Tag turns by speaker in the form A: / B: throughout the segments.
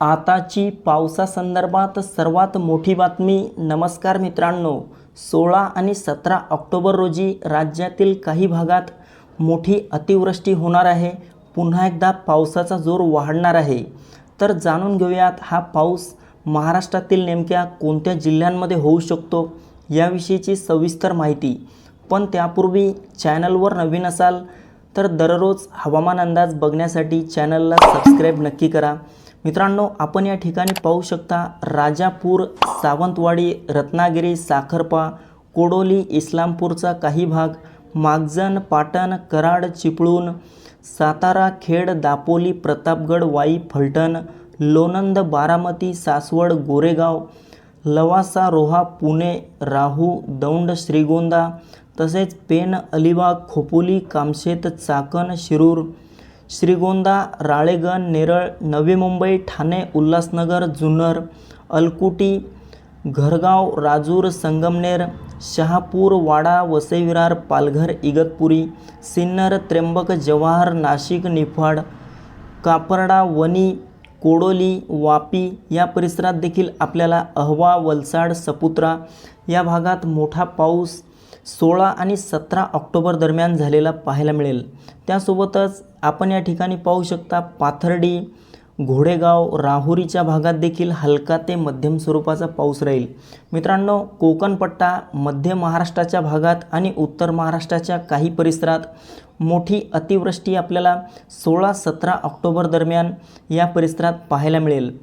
A: आताची पावसासंदर्भात सर्वात मोठी बातमी. नमस्कार मित्रांनो. सोळा आणि सतरा ऑक्टोबर रोजी राज्यातील काही भागात मोठी अतिवृष्टी होणार आहे. पुन्हा एकदा पावसाचा जोर वाढणार आहे. तर जाणून घेऊयात हा पाऊस महाराष्ट्रातील नेमक्या कोणत्या जिल्ह्यांमध्ये होऊ शकतो याविषयीची सविस्तर माहिती. पण त्यापूर्वी चॅनलवर नवीन असाल तर दररोज हवामान अंदाज बघण्यासाठी चॅनलला सबस्क्राईब नक्की करा. मित्रांनो आपण या ठिकाणी पाहू शकता राजापूर सावंतवाडी रत्नागिरी साखरपा कोडोली इस्लामपूरचा काही भाग मागजन पाटण कराड चिपळूण सातारा खेड दापोली प्रतापगड वाई फलटण लोणंद बारामती सासवड गोरेगाव लवासा रोहा पुणे राहू दौंड श्रीगोंदा तसेच पेन अलिबाग खोपोली कामशेत चाकण शिरूर श्रीगोंदा राळेगण नेरळ नवी मुंबई ठाणे उल्हासनगर जुन्नर अलकुटी घरगाव राजूर संगमनेर शहापूर वाडा वसईविरार पालघर इगतपुरी सिन्नर त्र्यंबक जवाहर नाशिक निफाड कापरडा वणी कोडोली वापी या परिसरात देखील आपल्याला अहवा वलसाड सपुत्रा या भागात मोठा पाऊस सोळा आणि सतरा ऑक्टोबर दरम्यान झालेला पाहायला मिळेल. त्यासोबतच आपण या ठिकाणी पाहू शकता पाथर्डी घोडेगाव राहुरीच्या भागात देखील हलका ते मध्यम स्वरूपाचा पाऊस राहील. मित्रांनो कोकणपट्टा मध्य महाराष्ट्राच्या भागात आणि उत्तर महाराष्ट्राच्या काही परिसरात मोठी अतिवृष्टी आपल्याला सोळा सतरा ऑक्टोबर दरम्यान या परिसरात पाहायला मिळेल.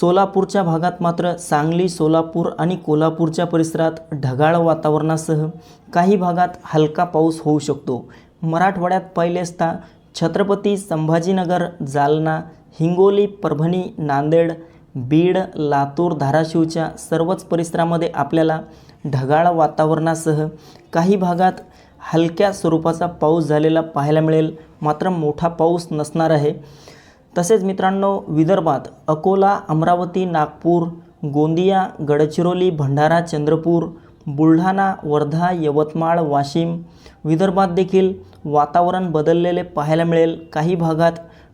A: सोलापूरच्या भागात मात्र सांगली सोलापूर आणि कोल्हापूरच्या परिसरात ढगाळ वातावरणासह काही भागात हलका पाऊस होऊ शकतो. मराठवाड्यात पाहिले असता छत्रपती संभाजीनगर जालना हिंगोली परभणी नांदेड बीड लातूर धाराशिवच्या सर्वच परिसरामध्ये आपल्याला ढगाळ वातावरणासह काही भागात हलक्या स्वरूपाचा पाऊस झालेला पाहायला मिळेल. मात्र मोठा पाऊस नसणार आहे. तसेच मित्रांनो विदर्भात अकोला अमरावती नागपूर गोंदिया गडचिरोली भंडारा चंद्रपूर बुलढाणा वर्धा यवतमाळ वाशिम विदर्भात देखील वातावरण बदललेले पाहायला मिळेल. काही भागात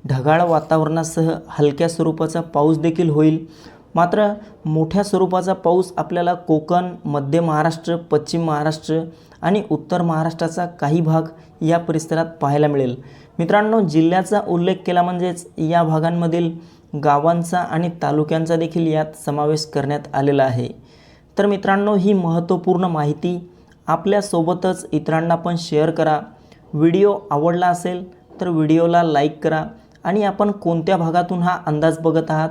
A: ढगाळ वातावरणासह हलक्या स्वरूपाचा पाऊस देखील होईल. मात्र मोठ्या स्वरूपाचा पाऊस आपल्याला कोकण मध्य महाराष्ट्र पश्चिम महाराष्ट्र आणि उत्तर महाराष्ट्राचा काही भाग या परिसरात पाहायला मिळेल. मित्रांनो जिल्ह्याचा उल्लेख केला म्हणजेच या भागांमधील गावांचा आणि तालुक्यांचा देखील यात समावेश करण्यात आलेला आहे. तर मित्रांनो ही महत्त्वपूर्ण माहिती आपल्यासोबतच इतरांना पण शेअर करा. व्हिडिओ आवडला असेल तर व्हिडिओला लाईक करा आणि आपण कोणत्या भागातून हा अंदाज बघत आहात